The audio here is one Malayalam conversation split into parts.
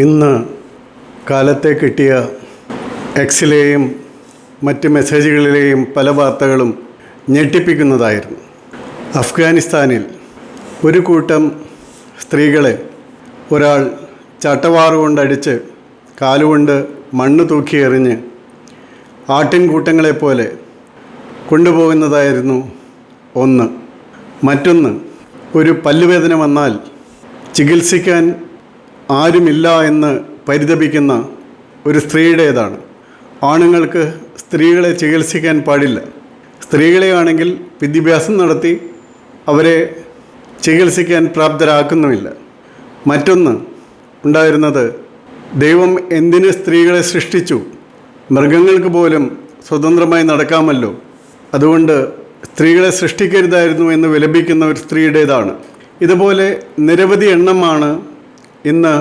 ഇന്ന് കാലത്തെ കിട്ടിയ എക്സിലെയും മറ്റ് മെസ്സേജുകളിലെയും പല വാർത്തകളും ഞെട്ടിപ്പിക്കുന്നതായിരുന്നു. അഫ്ഗാനിസ്ഥാനിൽ ഒരു കൂട്ടം സ്ത്രീകളെ ഒരാൾ ചട്ടവാറുകൊണ്ടടിച്ച് കാലുകൊണ്ട് മണ്ണ് തൂക്കി എറിഞ്ഞ് ആട്ടിൻകൂട്ടങ്ങളെപ്പോലെ കൊണ്ടുപോകുന്നതായിരുന്നു ഒന്ന്. മറ്റൊന്ന് ഒരു പല്ലുവേദന വന്നാൽ ചികിത്സിക്കാൻ ആരുമില്ല എന്ന് പരിതപിക്കുന്ന ഒരു സ്ത്രീയുടേതാണ്. ആണുങ്ങൾക്ക് സ്ത്രീകളെ ചികിത്സിക്കാൻ പാടില്ല. സ്ത്രീകളെയാണെങ്കിൽ വിദ്യാഭ്യാസം നടത്തി അവരെ ചികിത്സിക്കാൻ പ്രാപ്തരാക്കുന്നുമില്ല. മറ്റൊന്ന് ഉണ്ടായിരുന്നത് ദൈവം എന്തിന് സ്ത്രീകളെ സൃഷ്ടിച്ചു? മൃഗങ്ങൾക്ക് പോലും സ്വതന്ത്രമായി നടക്കാമല്ലോ. അതുകൊണ്ട് സ്ത്രീകളെ സൃഷ്ടിക്കരുതായിരുന്നു എന്ന് വിലപിക്കുന്ന ഒരു സ്ത്രീയുടേതാണ്. ഇതുപോലെ നിരവധി എണ്ണമാണ് ഇന്ന്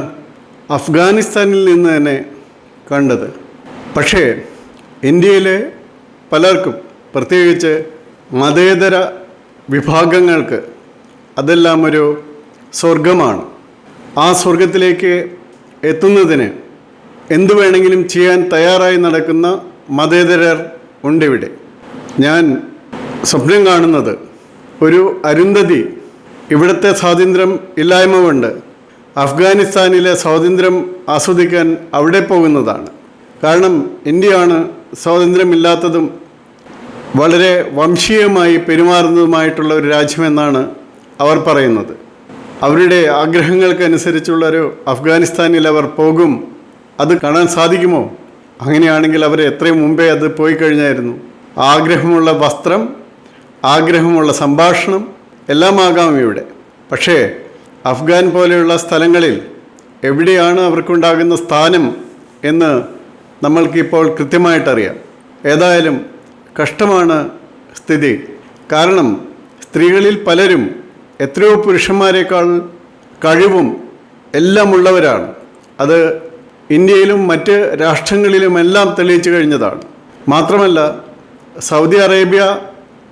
അഫ്ഗാനിസ്ഥാനിൽ നിന്ന് തന്നെ കണ്ടത്. പക്ഷേ ഇന്ത്യയിലെ പലർക്കും പ്രത്യേകിച്ച് മതേതര വിഭാഗങ്ങൾക്ക് അതെല്ലാം ഒരു സ്വർഗമാണ് ആ സ്വർഗത്തിലേക്ക് എത്തുന്നതിന് എന്തു വേണമെങ്കിലും ചെയ്യാൻ തയ്യാറായി നടക്കുന്ന മതേതരർ ഉണ്ടിവിടെ. ഞാൻ സ്വപ്നം കാണുന്നത് ഒരു അരുന്ധതി. ഇവിടുത്തെ സ്വാതന്ത്ര്യം ഇല്ലായ്മ കൊണ്ട് അഫ്ഗാനിസ്ഥാനിലെ സ്വാതന്ത്ര്യം ആസ്വദിക്കാൻ അവിടെ പോകുന്നതാണ്. കാരണം ഇന്ത്യയാണ് സ്വാതന്ത്ര്യമില്ലാത്തതും വളരെ വംശീയമായി പെരുമാറുന്നതുമായിട്ടുള്ള ഒരു രാജ്യമെന്നാണ് അവർ പറയുന്നത്. അവരുടെ ആഗ്രഹങ്ങൾക്കനുസരിച്ചുള്ളൊരു അഫ്ഗാനിസ്ഥാനിൽ അവർ പോകും. അത് കാണാൻ സാധിക്കുമോ? അങ്ങനെയാണെങ്കിൽ അവർ എത്രയും മുമ്പേ അത് പോയി കഴിഞ്ഞായിരുന്നു. ആഗ്രഹമുള്ള വസ്ത്രം ആഗ്രഹമുള്ള സംഭാഷണം എല്ലാമാകാം ഇവിടെ. പക്ഷേ അഫ്ഗാൻ പോലെയുള്ള സ്ഥലങ്ങളിൽ എവിടെയാണ് അവർക്കുണ്ടാകുന്ന സ്ഥാനം എന്ന് നമ്മൾക്കിപ്പോൾ കൃത്യമായിട്ടറിയാം. ഏതായാലും കഷ്ടമാണ് സ്ഥിതി. കാരണം സ്ത്രീകളിൽ പലരും എത്രയോ പുരുഷന്മാരെക്കാൾ കഴിവും എല്ലാമുള്ളവരാണ് അത് ഇന്ത്യയിലും മറ്റ് രാഷ്ട്രങ്ങളിലുമെല്ലാം തെളിയിച്ചു കഴിഞ്ഞതാണ്. മാത്രമല്ല സൗദി അറേബ്യ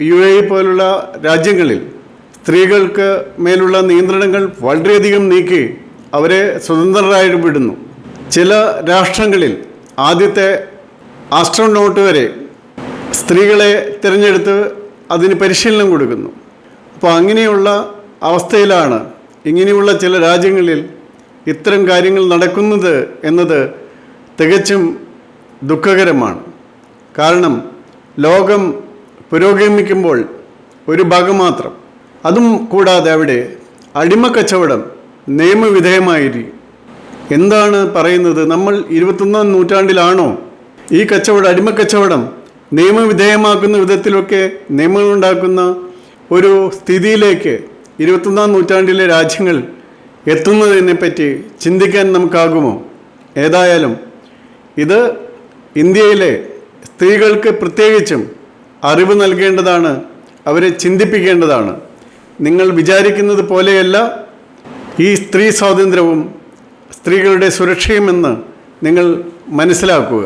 യു എ പോലുള്ള രാജ്യങ്ങളിൽ സ്ത്രീകൾക്ക് മേലുള്ള നിയന്ത്രണങ്ങൾ വളരെയധികം നീക്കി അവരെ സ്വതന്ത്രരായി വിടുന്നു. ചില രാഷ്ട്രങ്ങളിൽ ആദ്യത്തെ ആസ്ട്രോനോട്ട് വരെ സ്ത്രീകളെ തിരഞ്ഞെടുത്ത് അതിന് പരിശീലനം കൊടുക്കുന്നു. അപ്പോൾ അങ്ങനെയുള്ള അവസ്ഥയിലാണ് ഇങ്ങനെയുള്ള ചില രാജ്യങ്ങളിൽ ഇത്തരം കാര്യങ്ങൾ നടക്കുന്നത് എന്നത് തികച്ചും ദുഃഖകരമാണ്. കാരണം ലോകം പുരോഗമിക്കുമ്പോൾ ഒരു ഭാഗം മാത്രം അതും കൂടാതെ അവിടെ അടിമ കച്ചവടം നിയമവിധേയമായിരിക്കും എന്താണ് പറയുന്നത്? നമ്മൾ ഇരുപത്തൊന്നാം നൂറ്റാണ്ടിലാണോ ഈ കച്ചവടം അടിമക്കച്ചവടം നിയമവിധേയമാക്കുന്ന വിധത്തിലൊക്കെ നിയമങ്ങളുണ്ടാക്കുന്ന ഒരു സ്ഥിതിയിലേക്ക് ഇരുപത്തൊന്നാം നൂറ്റാണ്ടിലെ രാജ്യങ്ങൾ എത്തുന്നതിനെപ്പറ്റി ചിന്തിക്കാൻ നമുക്കാകുമോ? ഏതായാലും ഇത് ഇന്ത്യയിലെ സ്ത്രീകൾക്ക് പ്രത്യേകിച്ചും അറിവ് നൽകേണ്ടതാണ് അവരെ ചിന്തിപ്പിക്കേണ്ടതാണ്. നിങ്ങൾ വിചാരിക്കുന്നത് പോലെയല്ല ഈ സ്ത്രീ സ്വാതന്ത്ര്യവും സ്ത്രീകളുടെ സുരക്ഷയുമെന്ന് നിങ്ങൾ മനസ്സിലാക്കുക.